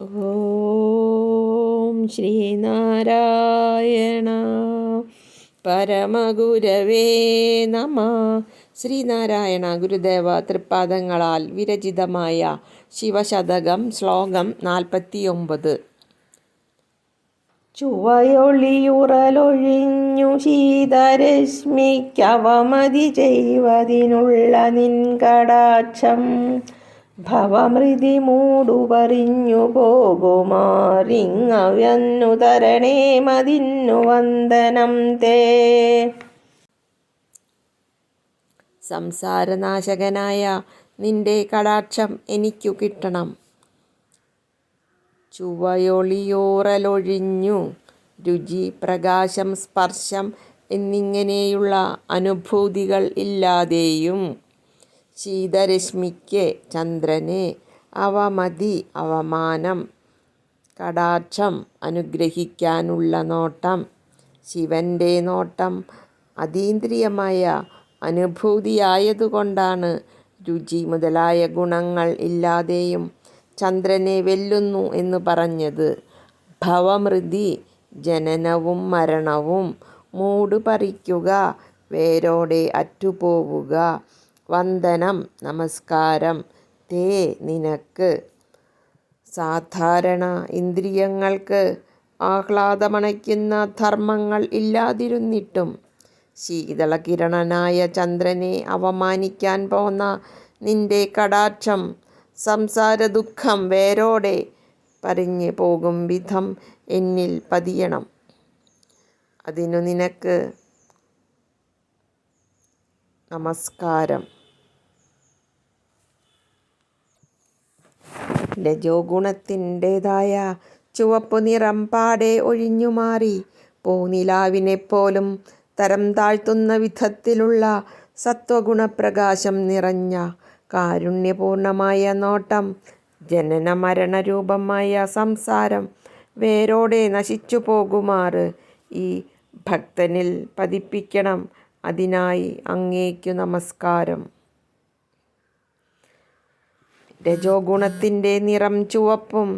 ഓം ശ്രീനാരായണ പരമഗുരവേ നമ. ശ്രീനാരായണ ഗുരുദേവ തൃപ്പാദങ്ങളാൽ വിരചിതമായ ശിവശതകം ശ്ലോകം നാൽപ്പത്തിയൊമ്പത്. ചുവയൊളിയുറലൊഴിഞ്ഞു ശീതരശ്മിക്കവമതി ചെയ്വതിനുള്ള നിൻകടാക്ഷം ഭവമൃതി മൂടുപറിഞ്ഞു പോകുമാറിങ്ങവ്യന്നു തരണേ മതിന്നു വന്ദനം തേ. സംസാരനാശകനായ നിന്റെ കടാക്ഷം എനിക്കു കിട്ടണം. ചുവയൊളിയോറലൊഴിഞ്ഞു രുചി പ്രകാശം സ്പർശം എന്നിങ്ങനെയുള്ള അനുഭൂതികൾ ഇല്ലാതെയും ശീതരശ്മിക്ക് ചന്ദ്രനെ അവമതി അവമാനം കടാക്ഷം അനുഗ്രഹിക്കാനുള്ള നോട്ടം ശിവന്റെ നോട്ടം അതീന്ദ്രിയമായ അനുഭൂതിയായതുകൊണ്ടാണ് രുചി മുതലായ ഗുണങ്ങൾ ഇല്ലാതെയും ചന്ദ്രനെ വെല്ലുന്നു എന്ന് പറഞ്ഞത്. ഭവമൃതി ജനനവും മരണവും മൂട് പറിക്കുക വേരോടെ അറ്റുപോവുക വന്ദനം നമസ്കാരം. തേ നിനക്ക്. സാധാരണ ഇന്ദ്രിയങ്ങൾക്ക് ആഹ്ലാദമണയ്ക്കുന്ന ധർമ്മങ്ങൾ ഇല്ലാതിരുന്നിട്ടും ശീതളകിരണനായ ചന്ദ്രനെ അവമാനിക്കാൻ പോന്ന നിന്റെ കടാക്ഷം സംസാര ദുഃഖം വേരോടെ പറഞ്ഞ് പോകും വിധം എന്നിൽ പതിയണം. അതിനു നിനക്ക് നമസ്കാരം. രജോ ഗുണത്തിന്റെതായ ചുവപ്പു നിറം പാടെ ഒഴിഞ്ഞുമാറി പോനിലാവിനെപ്പോലും തരം താഴ്ത്തുന്ന വിധത്തിലുള്ള സത്വഗുണപ്രകാശം നിറഞ്ഞ കാരുണ്യപൂർണമായ നോട്ടം ജനന മരണരൂപമായ സംസാരം വേരോടെ നശിച്ചു പോകുമാറ് ഈ ഭക്തനിൽ പതിപ്പിക്കണം. അതിനായി അങ്ങേക്കു നമസ്കാരം. രജോ ഗുണത്തിന്റെ നിറം ചുവപ്പും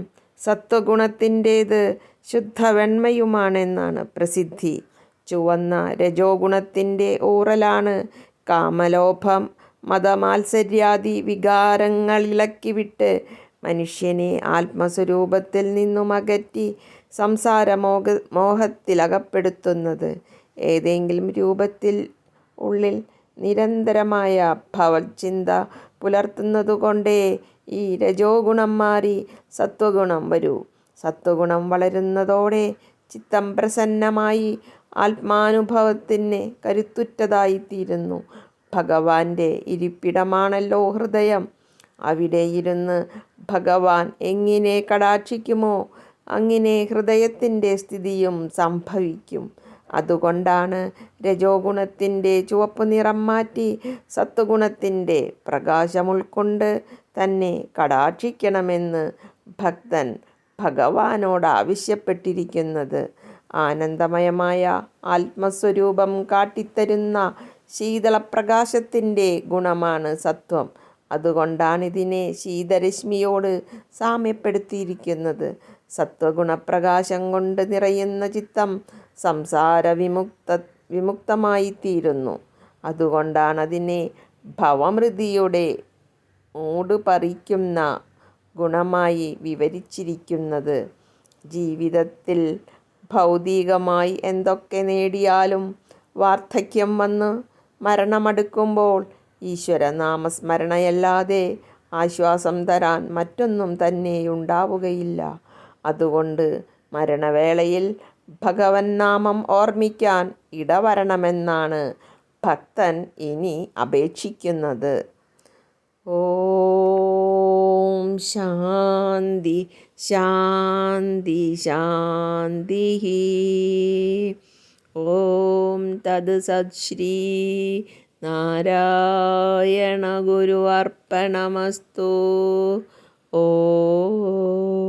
സത്വഗുണത്തിന്റേത് ശുദ്ധവെണ്മയുമാണെന്നാണ് പ്രസിദ്ധി. ചുവന്ന രജോ ഗുണത്തിന്റെ ഊറലാണ് കാമലോഭം മതമാത്സര്യാദി വികാരങ്ങളിളക്കിവിട്ട് മനുഷ്യനെ ആത്മസ്വരൂപത്തിൽ നിന്നും അകറ്റി സംസാരമോഹ മോഹത്തിലകപ്പെടുത്തുന്നത്. ഏതെങ്കിലും രൂപത്തിൽ ഉള്ളിൽ നിരന്തരമായ ഭവചിന്ത പുലർത്തുന്നതുകൊണ്ടേ ഈ രജോ ഗുണം മാറി സത്വഗുണം വരൂ. സത്വഗുണം വളരുന്നതോടെ ചിത്തം പ്രസന്നമായി ആത്മാനുഭവത്തിന് കരുത്തുറ്റതായിത്തീരുന്നു. ഭഗവാന്റെ ഇരിപ്പിടമാണല്ലോ ഹൃദയം. അവിടെ ഇരുന്ന് ഭഗവാൻ എങ്ങനെ കടാക്ഷിക്കുമോ അങ്ങനെ ഹൃദയത്തിന്റെ സ്ഥിതിയും സംഭവിക്കും. അതുകൊണ്ടാണ് രജോഗുണത്തിന്റെ ചുവപ്പ് നിറം മാറ്റി സത്വഗുണത്തിന്റെ പ്രകാശം ഉൾക്കൊണ്ട് തന്നെ കടാക്ഷിക്കണമെന്ന് ഭക്തൻ ഭഗവാനോട് ആവശ്യപ്പെട്ടിരിക്കുന്നത്. ആനന്ദമയമായ ആത്മസ്വരൂപം കാട്ടിത്തരുന്ന ശീതളപ്രകാശത്തിന്റെ ഗുണമാണ് സത്വം. അതുകൊണ്ടാണിതിനെ ശീതരശ്മിയോട് സാമ്യപ്പെടുത്തിയിരിക്കുന്നത്. സത്വഗുണപ്രകാശം കൊണ്ട് നിറയുന്ന ചിത്തം സംസാര വിമുക്ത വിമുക്തമായിത്തീരുന്നു. അതുകൊണ്ടാണതിനെ ഭവമൃതിയുടെ മൂടുപറിക്കുന്ന ഗുണമായി വിവരിച്ചിരിക്കുന്നത്. ജീവിതത്തിൽ ഭൗതികമായി എന്തൊക്കെ നേടിയാലും വാർദ്ധക്യം വന്ന് മരണമടുക്കുമ്പോൾ ഈശ്വരനാമസ്മരണയല്ലാതെ ആശ്വാസം തരാൻ മറ്റൊന്നും തന്നെ ഉണ്ടാവുകയില്ല. അതുകൊണ്ട് മരണവേളയിൽ ഭഗവൻ നാമം ഓർമ്മിക്കാൻ ഇടവരണമെന്നാണ് ഭക്തൻ ഇനി അപേക്ഷിക്കുന്നത്. ഓം ശാന്തി ശാന്തി ശാന്തി. ഓം തത് ശ്രീ നാരായണ ഗുരു അർപ്പണമസ്തു. ഓം